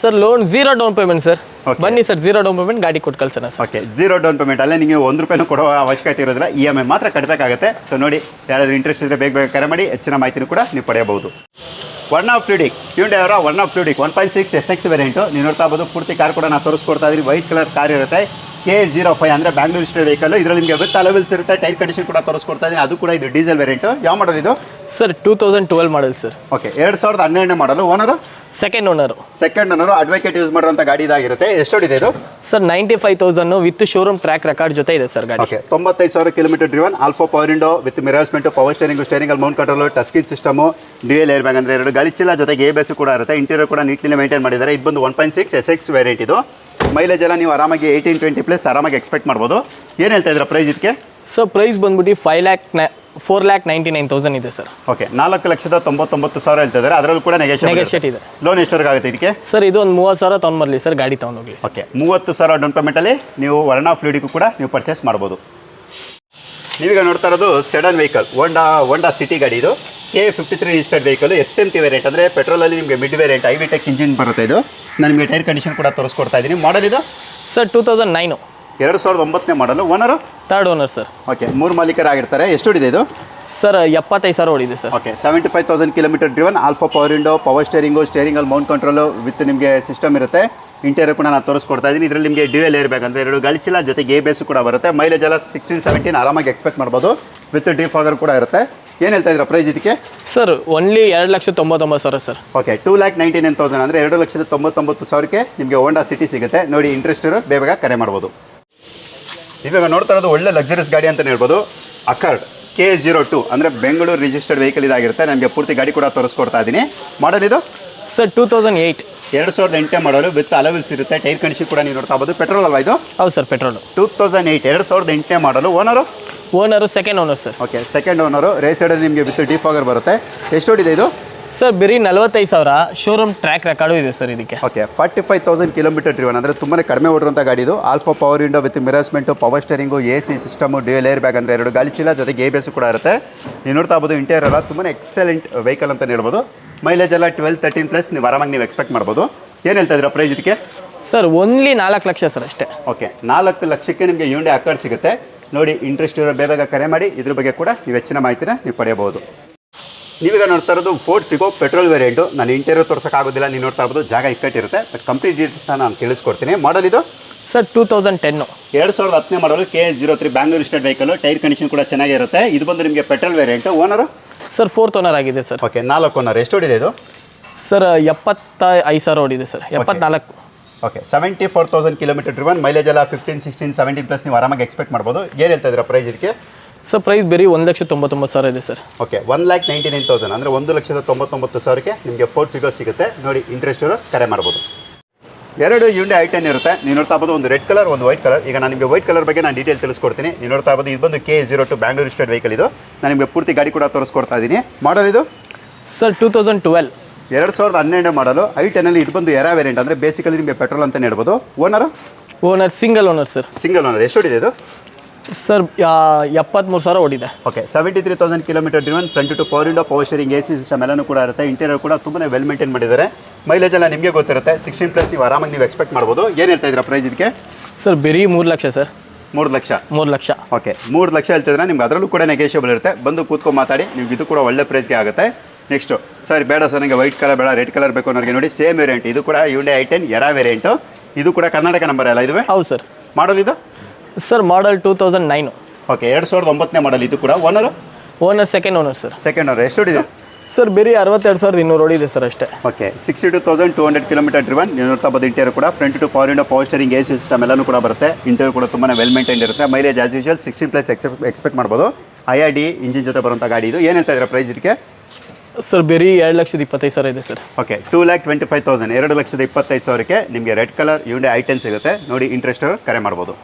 Sir loan zero down payment sir. ಬನ್ನಿ ಸರ್ ಝೀರೋ ಡೌನ್ ಪೇಮೆಂಟ್ ಗಾಡಿ ಕೊಟ್ಟು ಕಳ್ಸೋಣ sir okay zero down payment ಅಲ್ಲೇ ನಿಮಗೆ ಒಂದು ರೂಪಾಯಿನೂ ಕೊಡೋ ಅವಶ್ಯಕತೆ ಇರೋದಿಲ್ಲ. ಇ ಎಂ ಐ ಮಾತ್ರ ಕಟ್ಟಬೇಕಾಗುತ್ತೆ ಸೊ ನೋಡಿ ಯಾರಾದರೂ ಇಂಟ್ರೆಸ್ಟ್ ಇದ್ದರೆ ಬೇಗ ಬೇಗ ಕರೆ ಮಾಡಿ ಹೆಚ್ಚಿನ ಮಾಹಿತಿನೂ ಕೂಡ ನೀವು ಪಡೆಯಬಹುದು. One of fluidic Verna one of fluidic one point six S X variant ನೀವು ನೋಡ್ತಾ ಇರ್ಬೋದು ಪೂರ್ತಿ ಕಾರ್ ಕೂಡ ನಾವು ತೋರಿಸ್ಕೊಡ್ತಾ ಇದ್ದೀನಿ ವೈಟ್ ಕಲರ್ ಕಾರ್ ಇರುತ್ತೆ. ಕೆ ಜೀರೋ ಫೈವ್ ಅಂದರೆ ಬ್ಯಾಂಗ್ಳೂರ್ ಸ್ಟೇಟ್ ವೆಹಿಕಲ್ ಇದರಲ್ಲಿ ನಿಮಗೆ ವಿತ್ ಅಲೆವೆಲ್ಸ್ ಇರುತ್ತೆ. ಟೈರ್ ಕಂಡೀಷನ್ ಕೂಡ ತೋರಿಸ್ಕೊಡ್ತಾ ಇದ್ದೀನಿ ಅದು ಕೂಡ ಇದು ಡೀಸೆಲ್ ವೇರಿಯಂಟು ಯಾವ ಮಾಡಲ್ ಇದು? Sir two thousand twelve model sir okay ಎರಡು ಸಾವಿರದ ಹನ್ನೆರಡನೇ model owner second owner second owner advocate use ಮಾಡಿರೋಂಥ ಗಾಡಿ ಇದಾಗಿರುತ್ತೆ. ಎಷ್ಟೊಡಿದೆ ಇದು? Sir ninety five thousand with showroom track record ಜೊತೆ ಇದೆ ಸರ್ ಗಾಡಿ. ಓಕೆ ತೊಂಬತ್ತೈದು ಸಾವಿರ kilometre driven all four power window with mirror adjustment power steering steering mount control touchscreen system dual airbag ಅಂದರೆ ಎರಡು ಗಾಳಿ ಚಿಲ್ಲ ಜೊತೆಗೆ ಎ ಬೇಸು ಕೂಡ ಇರುತ್ತೆ. ಇಂಟೀರಿಯರ್ ಕೂಡ ನೀಟ್ಲಿ ಮೇಂಟೈನ್ ಮಾಡಿದ್ದಾರೆ. ಇದು ಬಂದು one point six S X variant ಇದು. ಮೈಲೇಜ್ ಎಲ್ಲ ನೀವು ಆರಾಮಾಗಿ ಏಯ್ಟೀನ್ ಟ್ವೆಂಟಿ ಪ್ಲಸ್ ಆರಾಮಾಗಿ ಎಕ್ಸ್ಪೆಕ್ಟ್ ಮಾಡ್ಬೋದು. ಏನು ಹೇಳ್ತಾ ಇದ್ದೀರಾ ಪ್ರೈಸ್ ಇದಕ್ಕೆ ಸೊ ಪ್ರೈಸ್ ಬಂದ್ಬಿಟ್ಟು five lakh four lakh ninety nine thousand ಇದೆ ಸರ್. ಓಕೆ ನಾಲ್ಕು ಲಕ್ಷದ ತೊಂಬತ್ತೊಂಬತ್ತು ಸಾವಿರ ಹೇಳ್ತಾ ಇದ್ದಾರೆ. ಅದರಲ್ಲೂ ಕೂಡ ನೆಗೋಷಿಯೇಟ್ ಇದೆ. ಲೋನ್ ಎಷ್ಟವರೆಗೆ ಆಗುತ್ತೆ ಇದಕ್ಕೆ? ಸರ್ ಇದು ಒಂದು ಮೂವತ್ತು ಸಾವಿರ ತೊಗೊಂಬರ್ಲಿ ಸರ್ ಗಾಡಿ ತೊಗೊಂಡೋಗ್ಲಿ ಓಕೆ ಮೂವತ್ತು ಸಾವಿರ ಡೌನ್ ಪೇಮೆಂಟಲ್ಲಿ ನೀವು ವರ್ಣ ಫ್ಲೂಡಿಗೂ ಕೂಡ ನೀವು ಪರ್ಚೇಸ್ ಮಾಡ್ಬೋದು. ನೀವೀಗ ನೋಡ್ತಾ ಇರೋದು sedan vehicle Honda Honda City ಗಾಡಿ ಇದು. K fifty three registered vehicle S M T variant ಅಂದರೆ ಪೆಟ್ರೋಲಲ್ಲಿ ನಿಮಗೆ mid variant I tech engine ಬರುತ್ತೆ ಇದು. ನಾನು ನಿಮಗೆ ಟೈರ್ ಕಂಡೀಷನ್ ಕೂಡ ತೋರಿಸ್ಕೊಡ್ತಾ ಇದ್ದೀನಿ. ಮಾಡಲ್ ಇದು? ಸರ್ ಟೂ ತೌಸಂಡ್ ನೈನು ಎರಡು ಸಾವಿರದ ಒಂಬತ್ತನೇ model owner third owner sir okay ಮೂರು ಮಾಲೀಕರಾಗಿರ್ತಾರೆ. ಎಷ್ಟು ಹೊಡಿದೆ ಇದು? ಸರ್ ಎಪ್ಪತ್ತೈದು ಸಾವಿರ ಓಡಿದೆ sir okay seventy five thousand kilometre driven all four power window power steering ಸ್ಟೇರಿಂಗಲ್ಲಿ mount control with ನಿಮಗೆ ಸಿಸ್ಟಮ್ ಇರುತ್ತೆ. ಇಂಟೀರಿಯರ್ ಕೂಡ ನಾನು ತೋರಿಸ್ಕೊಡ್ತಾ ಇದ್ದೀನಿ. ಇದರಲ್ಲಿ ನಿಮಗೆ ಡ್ಯೂಯಲ್ ಬ್ಯಾಗ್ ಎರಡು ಗಳಿಚಿಲ್ಲ ಜೊತೆಗೆ ಎ ಬೇಸು ಕೂಡ ಬರುತ್ತೆ. ಮೈಲೇಜ್ ಎಲ್ಲ ಸಿಕ್ಸ್ಟೀನ್ ಸೆವೆಂಟೀನ್ ಆರಾಮಾಗಿ ಎಕ್ಸ್ಪೆಕ್ಟ್ ಮಾಡ್ಬೋದು. ವಿತ್ ಡಿಫಾಗರ್ ಕೂಡ ಇರುತ್ತೆ. ಏನು ಹೇಳ್ತಾ ಇದ್ದೀರಾ ಪ್ರೈಸ್ ಇದಕ್ಕೆ? ಸರ್ ಓನ್ಲಿ ಎರಡು ಲಕ್ಷ ತೊಂಬತ್ತೊಂಬತ್ತು ಸಾವಿರ sir okay two lakh ninety nine thousand ಅಂದರೆ ಎರಡು ಲಕ್ಷದ ತೊಂಬತ್ತೊಂಬತ್ತು ಸಾವಿರಕ್ಕೆ ನಿಮಗೆ ಹೋಂಡಾ ಸಿಟಿ ಸಿಗುತ್ತೆ. ನೋಡಿ ಇಂಟ್ರೆಸ್ಟ್ ಇರೋ ಬೇಗ ಕರೆ ಮಾಡ್ಬೋದು. ಇವಾಗ ನೋಡ್ತಾ ಇರೋದು ಒಳ್ಳೆ ಲಕ್ಸರಿಯಸ್ ಗಾಡಿ ಅಂತಲೇ ಹೇಳ್ಬೋದು. ಅಕರ್ಡ್ ಕೆ ಜೀರೋ ಟು ಅಂದರೆ ಬೆಂಗಳೂರು ರಿಜಿಸ್ಟರ್ಡ್ ವೆಹಿಕಲ್ ಇದಾಗಿರುತ್ತೆ. ನಮಗೆ ಪೂರ್ತಿ ಗಾಡಿ ಕೂಡ ತೋರಿಸ್ಕೊಡ್ತಾ ಇದ್ದೀನಿ. ಮಾಡಲ್ ಇದು? ಸರ್ ಟೂ ತೌಸಂಡ್ ಏಯ್ಟ್ ಎರಡು ಸಾವಿರದ ಎಂಟೇ ಮಾಡಲು ವಿತ್ ಅಲವಿಲ್ಸ್ ಇರುತ್ತೆ. ಟೈರ್ ಕಂಡೀಷನ್ ಕೂಡ ನೀವು ನೋಡ್ತಾ ಇರ್ಬೋದು. ಪೆಟ್ರೋಲ್ ಅಲ್ವಾ ಇದು? ಹೌದು sir petrol two thousand eight ಎರಡು ಸಾವಿರದ ಎಂಟೇ model owner owner second owner sir okay second owner race ಸೈಡಲ್ಲಿ ನಿಮಗೆ ವಿತ್ ಡಿಫಾಗರ್ ಬರುತ್ತೆ. ಎಷ್ಟು ಓಡಿದೆ ಇದು? ಸರ್ ಬರೀ ನಲವತ್ತೈದು ಸಾವಿರ. ಶೋರೂಮ್ ಟ್ರ್ಯಾಕ್ ರೆಕಾರ್ಡು ಇದೆ ಸರ್ ಇದಕ್ಕೆ. Okay forty five thousand kilometre driven ಅಂದರೆ ತುಂಬಾ ಕಡಿಮೆ ಓಡಿರುವಂಥ ಗಾಡಿ ಇದು. All four power window with mirror adjustment power steering A C system dual airbag ಅಂದರೆ ಎರಡು ಗಾಳಿ ಚೀಲ ಜೊತೆಗೆ ಎ ಬೇಸು ಕೂಡ ಇರುತ್ತೆ. ನೀವು ನೋಡ್ತಾ ಇರ್ಬೋದು ಇಂಟೀರಿಯರ್ ಎಲ್ಲ ತುಂಬಾ ಎಕ್ಸಲೆಂಟ್ ವೆಹಿಕಲ್ ಅಂತ ಹೇಳ್ಬೋದು. ಮೈಲೇಜ್ ಎಲ್ಲ ಟ್ವೆಲ್ ತರ್ಟೀನ್ ಪ್ಲಸ್ ನೀವು ಆರಾಮಾಗಿ ನೀವು ಎಕ್ಸ್ಪೆಕ್ಟ್ ಮಾಡ್ಬೋದು. ಏನು ಹೇಳ್ತಾ ಇದ್ದೀರಾ ಪ್ರೈಸ್ ಇದಕ್ಕೆ? ಸರ್ ಓನ್ಲಿ ನಾಲ್ಕು ಲಕ್ಷ ಸರ್ ಅಷ್ಟೇ. ಓಕೆ ನಾಲ್ಕು ಲಕ್ಷಕ್ಕೆ ನಿಮಗೆ ಯೂಂಡೆ ಅಕಾರ್ಡ್ ಸಿಗುತ್ತೆ. ನೋಡಿ ಇಂಟ್ರೆಸ್ಟ್ ಇರೋ ಬೇಗ ಕರೆ ಮಾಡಿ ಇದ್ರ ಬಗ್ಗೆ ಕೂಡ ನೀವು ಹೆಚ್ಚಿನ ಮಾಹಿತಿನ ನೀವು ಪಡೆಯಬಹುದು. ನೀವೀಗ ನೋಡ್ತಾ ಇರೋದು ಫೋರ್ಡ್ ಫಿಗೋ ಪೆಟ್ರೋಲ್ ವೇರಿಯಂಟು ನಾನು ಇಂಟೀರಿಯರ್ ತೋರ್ಸೋಕ್ಕಾಗೋದಿಲ್ಲ ನೀವು ನೋಡ್ತಾ ಇರ್ಬೋದು ಜಾಗ ಇಕ್ಕಟ್ಟಿರುತ್ತೆ ಬಟ್ ಕಂಪ್ಲೀಟ್ ಡೀಟೇಲ್ಸ್ನ ನಾನು ತಿಳಿಸ್ಕೊಡ್ತೀನಿ. ಮಾಡಲ್ ಇದು? ಸರ್ ಟೂ ತೌಸಂಡ್ ಟೆನ್ನು ಎರಡು ಸಾವಿರದ ಹತ್ತನೇ model K zero three Bangalore state vehicle tyre condition ಕೂಡ ಚೆನ್ನಾಗಿರುತ್ತೆ. ಇದು ಬಂದು ನಿಮಗೆ petrol variant owner sir fourth owner ಆಗಿದೆ ಸರ್. ಓಕೆ ನಾಲ್ಕು ಓನರ್ ಎಷ್ಟು ಹೊಡಿದೆ ಇದು? ಸರ್ ಎಪ್ಪತ್ತ ಐದು ಸಾವಿರ ಓಡಿದೆ ಸರ್. ಎಪ್ಪತ್ನಾಲ್ಕು. Okay seventy four thousand kilometre driven mileage ಎಲ್ಲ ಫಿಫ್ಟೀನ್ ಸಿಕ್ಸ್ಟೀನ್ ಸೆವೆಂಟೀನ್ ಪ್ಲಸ್ ನೀವು ಆರಾಮಾಗಿ ಎಕ್ಸ್ಪೆಕ್ಟ್ ಮಾಡ್ಬೋದು. ಏನು ಹೇಳ್ತಾ ಇದ್ದೀರಾ ಪ್ರೈಸ್ ಇದಕ್ಕೆ? ಸರ್ ಪ್ರೈಸ್ ಬರೀ ಒಂದು ಲಕ್ಷ ತೊಂಬತ್ತೊಂಬತ್ತು ಸಾವಿರ ಇದೆ sir. Okay one lakh ninety nine thousand ಅಂದರೆ ಒಂದು ಲಕ್ಷದ ತೊಂಬತ್ತೊಂಬತ್ತು ಸಾವಿರಕ್ಕೆ ನಿಮಗೆ ಫೋರ್ ಫಿಗರ್ ಸಿಗುತ್ತೆ. ನೋಡಿ ಇಂಟ್ರೆಸ್ಟ್ ಇರೋ ಕರೆ ಮಾಡ್ಬೋದು. ಎರಡು ಯುಂಡೆ ಐ ಟೆನ್ ಇರುತ್ತೆ. ನೀವು ನೋಡ್ತಾ ಇರ್ಬೋದು ಒಂದು ರೆಡ್ ಕಲರ್ ಒಂದು ವೈಟ್ ಕಲರ್ ಈಗ ನಾನು ನಿಮಗೆ ವೈಟ್ ಕಲರ್ ಬಗ್ಗೆ ನಾನು ಡೀಟೇಲ್ ತಿಳಿಸ್ಕೊಡ್ತೀನಿ. ನೀವು ನೋಡ್ತಾ ಇರ್ಬೋದು ಇದು ಬಂದು K zero two Bangalore state vehicle ಇದು. ನಾನು ನಿಮಗೆ ಪೂರ್ತಿ ಗಾಡಿ ಕೂಡ ತೋರಿಸ್ಕೊಡ್ತಾ ಇದ್ದೀನಿ ಮಾಡಲ್ ಇದು? ಸರ್ ಟೂ ತೌಸಂಡ್ ಟ್ವೆಲ್ ಎರಡು ಸಾವಿರದ ಹನ್ನೆರಡು ಮಾಡಲು ಐ ಟೆನಲ್ಲಿ ಇದು ಬಂದು ಎರಾ ವೇರಿಯಂಟ್ ಅಂದರೆ ಬೇಸಿಕಲಿ ನಿಮಗೆ ಪೆಟ್ರೋಲ್ ಅಂತಲೇ ಹೇಳ್ಬೋದು. Owner owner single owner sir single owner ಎಷ್ಟು ಇದು? ಸರ್ ಎಪ್ಪತ್ತ್ಮೂರು ಸಾವಿರ ಓಡಿದೆ. Okay seventy three thousand kilometre driven front two power window power steering A C system ಎಲ್ಲನೂ ಕೂಡ ಇರುತ್ತೆ. ಇಂಟೀರಿಯರ್ ಕೂಡ ತುಂಬಾ ವೆಲ್ ಮೇಂಟೈನ್ ಮಾಡಿದ್ದಾರೆ. ಮೈಲೇಜ್ ಎಲ್ಲ ನಿಮಗೆ ಗೊತ್ತಿರುತ್ತೆ. ಸಿಕ್ಸ್ಟೀನ್ ಪ್ಲಸ್ ನೀವು ಆರಾಮಾಗಿ ನೀವು ಎಕ್ಸ್ಪೆಕ್ಟ್ ಮಾಡ್ಬೋದು. ಏನು ಹೇಳ್ತಾ ಇದ್ದೀರಾ ಪ್ರೈಸ್ ಇದಕ್ಕೆ? ಸರ್ ಬರೀ ಮೂರು ಲಕ್ಷ ಸರ್. ಮೂರು ಲಕ್ಷ. ಮೂರು ಲಕ್ಷ. ಓಕೆ ಮೂರು ಲಕ್ಷ ಹೇಳ್ತಿದ್ರೆ ನಿಮ್ಗೆ ಅದರಲ್ಲೂ ಕೂಡ ನೆಗೆಷಿಯಬಲ್ ಇರುತ್ತೆ. ಬಂದು ಕೂತ್ಕೊಂಡು ಮಾತಾಡಿ ನಿಮ್ಗೆ ಇದು ಕೂಡ ಒಳ್ಳೆ ಪ್ರೈಸ್ಗೆ ಆಗುತ್ತೆ. ನೆಕ್ಸ್ಟು ಸರ್ ಬೇಡ ಸರ್ ನನಗೆ ವೈಟ್ ಕಲರ್ ಬೇಡ ರೆಡ್ ಕಲರ್ ಬೇಕು ಅನ್ನೋರಿಗೆ ನೋಡಿ ಸೇಮ್ ವೇರಿಯಂಟ್ ಇದು ಕೂಡ ಯುಂಡೆ ಐ ಟೆನ್ ಎರಾ ವೇರಿಯಂಟು ಇದು ಕೂಡ ಕರ್ನಾಟಕ ನಂಬರ್ ಅಲ್ಲ ಇದುವೇ? ಹೌದು ಸರ್. ಮಾಡಲ್ ಇದು? Sir model two thousand nine okay ಎರಡು ಸಾವಿರದ ಒಂಬತ್ತನೇ ಮಾಡಲ್ ಇದು ಕೂಡ owner owner second owner sir second owner ಎಷ್ಟು ಇದೆ ಸರ್ ಬೇರೆ ಅರವತ್ತೆರಡು ಸಾವಿರದ ಇನ್ನೂರು ಓಡಿದೆ ಸರ್ ಅಷ್ಟೇ. Okay sixty two thousand two hundred kilometre driven ನೀವು ನೋಡ್ತಾ ಬೋದು ಇಂಟೀರಿಯರ್ ಕೂಡ front two power window power steering A system ಎಲ್ಲನೂ ಕೂಡ ಬರುತ್ತೆ. ಇಂಟೀರಿಯರ್ ಕೂಡ ತುಂಬಾ ವೆಲ್ ಮೇಂಟೈನ್ ಇರುತ್ತೆ. Mileage as usual sixteen plus except expect ಮಾಡ್ಬೋದು. ಐ ಆರ್ ಡಿ ಇಂಜಿನ್ ಜೊತೆ ಬರುವಂಥ ಗಾಡಿ ಇದು. ಏನು ಹೇಳ್ತಾ ಇದ್ದಾರೆ ಪ್ರೈಸ್ ಇದಕ್ಕೆ? ಸರ್ ಬೇರೆ ಎರಡು ಲಕ್ಷದ ಇಪ್ಪತ್ತೈದು ಸಾವಿರ ಇದೆ sir okay two lakh twenty five thousand ಎರಡು ಲಕ್ಷದ ಇಪ್ಪತ್ತೈದು ಸಾವಿರಕ್ಕೆ ನಿಮಗೆ ರೆಡ್ ಕಲರ್ ಯೂಂಡೆ ಐಟೆನ್ ಸಿಗುತ್ತೆ. ನೋಡಿ ಇಂಟ್ರೆಸ್ಟ್ ಕರೆ ಮಾಡ್ಬೋದು.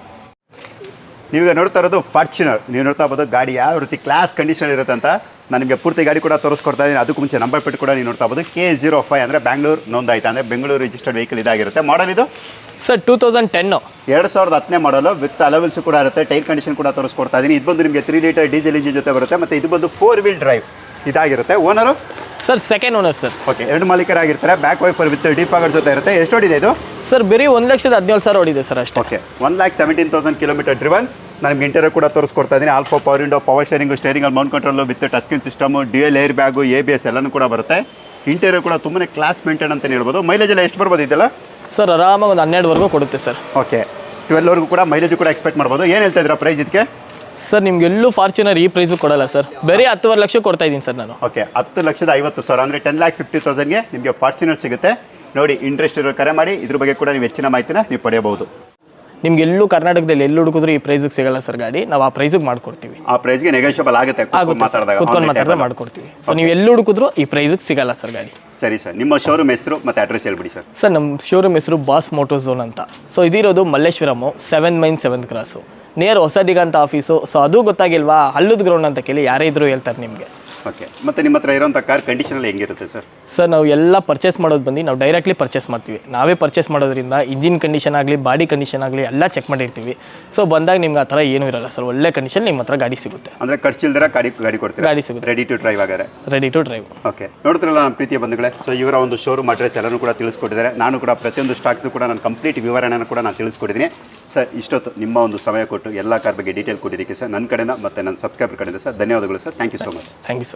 ನೀವೀಗ ನೋಡ್ತಾ ಇರೋದು ಫಾರ್ಚುನರ್. ನೀವು ನೋಡ್ತಾ ಇರ್ಬೋದು ಗಾಡಿ ಯಾವ ರೀತಿ ಕ್ಲಾಸ್ ಕಂಡೀಷನ್ ಇರುತ್ತೆ ಅಂತ ನನಗೆ ನಿಮಗೆ ಪೂರ್ತಿ ಗಾಡಿ ಕೂಡ ತೋರಿಸ್ಕೊಡ್ತಾ ಇದ್ದೀನಿ. ಅದಕ್ಕೂ ಮುಂಚೆ ನಂಬರ್ ಪ್ಲೇಟ್ ಕೂಡ ನೀವು ನೋಡ್ತಾ ಇರ್ಬೋದು. ಕೆ ಜೀರೋ ಫೈವ್ ಅಂದರೆ ಬ್ಯಾಂಗ್ಳೂರು ನೋಂದಾಯ್ತು ಅಂದರೆ ಬೆಂಗಳೂರು ರಿಜಿಸ್ಟರ್ಡ್ ವೆಹಿಕಲ್ ಇದಾಗಿರುತ್ತೆ. ಮಾಡಲ್ ಇದು? ಸರ್ ಟೂ ತೌಸಂಡ್ ಟೆನ್ನು ಎರಡು ಸಾವಿರದ ಹತ್ತನೇ ಮಾಡಲು ವಿತ್ ಅಲವೆಲ್ಸ್ ಕೂಡ ಇರುತ್ತೆ. ಟೈರ್ ಕಂಡೀಷನ್ ಕೂಡ ತೋರಿಸ್ಕೊಡ್ತಾ ಇದ್ದೀನಿ. ಇದು ಬಂದು ನಿಮಗೆ ತ್ರೀ ಲೀಟರ್ ಡೀಸೆಲ್ ಇಂಜಿನ್ ಜೊತೆ ಬರುತ್ತೆ. ಮತ್ತು ಇದು ಬಂದು ಫೋರ್ ವೀಲ್ ಡ್ರೈವ್ ಇದಾಗಿರುತ್ತೆ. Owner sir second owner sir okay ಎರಡು ಮಾಲೀಕರಾಗಿರ್ತಾರೆ. ಬ್ಯಾಕ್ ವೈಫರ್ ವಿತ್ ಡಿಫಾಗರ್ ಜೊತೆ ಇರುತ್ತೆ. ಎಷ್ಟು ಓಡಿದೆ ಇದು? ಸರ್ ಬರೀ ಒಂದು ಲಕ್ಷದ ಹದಿನೇಳು ಸಾವಿರ ಓಡಿದೆ ಸರ್ ಅಷ್ಟೇ. Okay one lakh seventeen thousand kilometre driven ನನಗೆ ಇಂಟೀರಿಯರ್ ಕೂಡ ತೋರಿಸ್ಕೊಡ್ತಾ ಇದ್ದೀನಿ all four power window power steering steering mount control with touchscreen system system L air bag A B S ಎಲ್ಲನೂ ಕೂಡ ಬರುತ್ತೆ. ಇಂಟೀರಿಯರ್ ಕೂಡ ತುಂಬಾ ಕ್ಲಾಸ್ ಮೇಂಟೈನ್ ಅಂತ ಹೇಳ್ಬೋದು. ಮೈಲೇಜ್ ಎಲ್ಲ ಎಷ್ಟು ಬರ್ಬೋದು ಇದೆಲ್ಲ? ಸರ್ ಆರಾಮಾಗಿ ಒಂದು ಹನ್ನೆರಡುವರೆಗೂ ಕೊಡುತ್ತೆ ಸರ್ ಓಕೆ ಟ್ವೆಲ್ವರೆಗೂ ಕೂಡ ಮೈಲೇಜ್ ಕೂಡ ಎಕ್ಸ್ಪೆಕ್ಟ್ ಮಾಡ್ಬೋದು. ಏನು ಹೇಳ್ತಾ ಇದ್ದೀರಾ ಪ್ರೈಸ್ ಇದಕ್ಕೆ ಸರ್ ನಿಮ್ಗೆ ಎಲ್ಲೂ ಫಾರ್ಚುನರ್ ಈ ಪ್ರೈಸು ಕೊಡಲ್ಲ ಸರ್. ಬರೀ ಹತ್ತುವರೆ ಲಕ್ಷ ಕೊಡ್ತಾ ಇದ್ದೀನಿ ಸರ್ ನಾನು. ಓಕೆ ಹತ್ತು ಲಕ್ಷದ ಐವತ್ತು ಸಾವಿರ ಅಂದರೆ ಟೆನ್ ಲ್ಯಾಕ್ ಫಿಫ್ಟಿ ತೌಸಂಡ್ಗೆ ನಿಮಗೆ ಫಾರ್ಚುನರ್ ಸಿಗುತ್ತೆ. ನೋಡಿ ಇಂಟ್ರೆಸ್ಟ್ ಇರೋ ಕರೆ ಮಾಡಿ ಇದ್ರ ಬಗ್ಗೆ ಕೂಡ ನೀವು ಹೆಚ್ಚಿನ ಮಾಹಿತಿನ ನೀವು ಪಡೆಯಬಹುದು. ನಿಮ್ಗೆ ಎಲ್ಲೂ ಕರ್ನಾಟಕದಲ್ಲಿ ಎಲ್ಲಿ ಹುಡುಕಿದ್ರು ಈ ಪ್ರೈಸ್ಗೆ ಸಿಗಲ್ಲ ಸರ್ ಗಾಡಿ. ನಾವು ಆ ಪ್ರೈಸ್ಗೆ ಮಾಡ್ಕೊಡ್ತೀವಿ. ಆ ಪ್ರೈಸ್ಗೆ ನೆಗೋಷಿಯಬಲ್ ಆಗುತ್ತೆ ಕೂತ್ಕೊಂಡು ಮಾತಾಡಿದಾಗ. ಮಾಡ್ಕೊಡ್ತೀವಿ. ಸೊ ನೀವು ಎಲ್ಲಿ ಹುಡುಕಿದ್ರು ಈ ಪ್ರೈಸ್ಗೆ ಸಿಗಲ್ಲ ಸರ್ ಗಾಡಿ. ಸರಿ ಸರ್ ನಿಮ್ಮ ಶೋರೂಮ್ ಹೆಸರು ಮತ್ತೆ ಅಡ್ರೆಸ್ ಹೇಳ್ಬಿಡಿ ಸರ್. ಸರ್ ನಮ್ಮ ಶೋರೂಮ್ ಹೆಸರು ಬಾಸ್ ಮೋಟೋ ಝೋನ್ ಅಂತ. So ಇದಿರೋದು Malleshwaram seven main seventh cross near Hosadiganta office so ಅದು ಗೊತ್ತಾಗಿಲ್ವಾ? ಅಲ್ಲದ ಗ್ರೌಂಡ್ ಅಂತ ಕೇಳಿ ಯಾರೇ ಇದ್ರು ಹೇಳ್ತಾರೆ ನಿಮಗೆ. ಓಕೆ ಮತ್ತು ನಿಮ್ಮ ಹತ್ರ ಇರೋಂಥ ಕಾರ್ ಕಂಡೀಷನಲ್ಲಿ ಹೆಂಗಿರುತ್ತೆ ಸರ್? ಸರ್ ನಾವು ಎಲ್ಲ ಪರ್ಚೇಸ್ ಮಾಡೋದು ಬಂದು ನಾವು ಡೈರೆಕ್ಟ್ಲಿ ಪರ್ಚೇಸ್ ಮಾಡ್ತೀವಿ. ನಾವೇ ಪರ್ಚೇಸ್ ಮಾಡೋದ್ರಿಂದ ಇಂಜಿನ್ ಕಂಡೀಷನ್ ಆಗಲಿ ಬಾಡಿ ಕಂಡೀಷನ್ ಆಗಲಿ ಎಲ್ಲ ಚೆಕ್ ಮಾಡಿರ್ತೀವಿ. ಸೊ ಬಂದಾಗ ನಿಮ್ಗೆ ಆ ಥರ ಏನೂ ಇರಲ್ಲ ಸರ್. ಒಳ್ಳೆ ಕಂಡೀಷನ್ ನಿಮ್ಮ ಹತ್ರ ಗಾಡಿ ಸಿಗುತ್ತೆ. ಅಂದರೆ ಖರ್ಚಿಲ್ದಿರ ಗಾಡಿ ಗಾಡಿ ಕೊಡ್ತೀವಿ ಗಾಡಿ ಸಿಗುತ್ತೆ. ರೆಡಿ ಟು ಡ್ರೈವ್ ಆಗಾರೆ ರೆಡಿ ಟು ಡ್ರೈವ್ ಓಕೆ ನೋಡ್ತಿರಲ್ಲ ನಮ್ಮ ಪ್ರೀತಿಯ ಬಂಧುಗಳೇ ಸೊ ಇವರ ಒಂದು ಶೋರೂಮ್ ಅಡ್ರೆಸ್ ಎಲ್ಲರೂ ಕೂಡ ತಿಳಿಸ್ಕೊಟ್ಟಿದ್ದಾರೆ. ನಾನು ಕೂಡ ಪ್ರತಿಯೊಂದು ಸ್ಟಾಕ್ಸ್ನು ಕೂಡ ನಾನು ಕಂಪ್ಲೀಟ್ ವಿವರಣೆಯನ್ನು ಕೂಡ ನಾನು ತಿಳಿಸ್ಕೊಟ್ಟಿದ್ದೀನಿ. ಸರ್ ಇಷ್ಟೊತ್ತು ನಿಮ್ಮ ಒಂದು ಸಮಯ ಕೊಟ್ಟು ಎಲ್ಲ ಕಾರ್ ಬಗ್ಗೆ ಡೀಟೇಲ್ ಕೊಟ್ಟಿದ್ದಕ್ಕೆ ಸರ್ ನನ್ನ ಕಡೆಯಿಂದ ಮತ್ತು ನನ್ನ ಸಬ್ಸ್ಕ್ರೈಬರ್ ಕಡೆಯಿಂದ ಸರ್ ಧನ್ಯವಾದಗಳು sir. Thank you so much thank you sir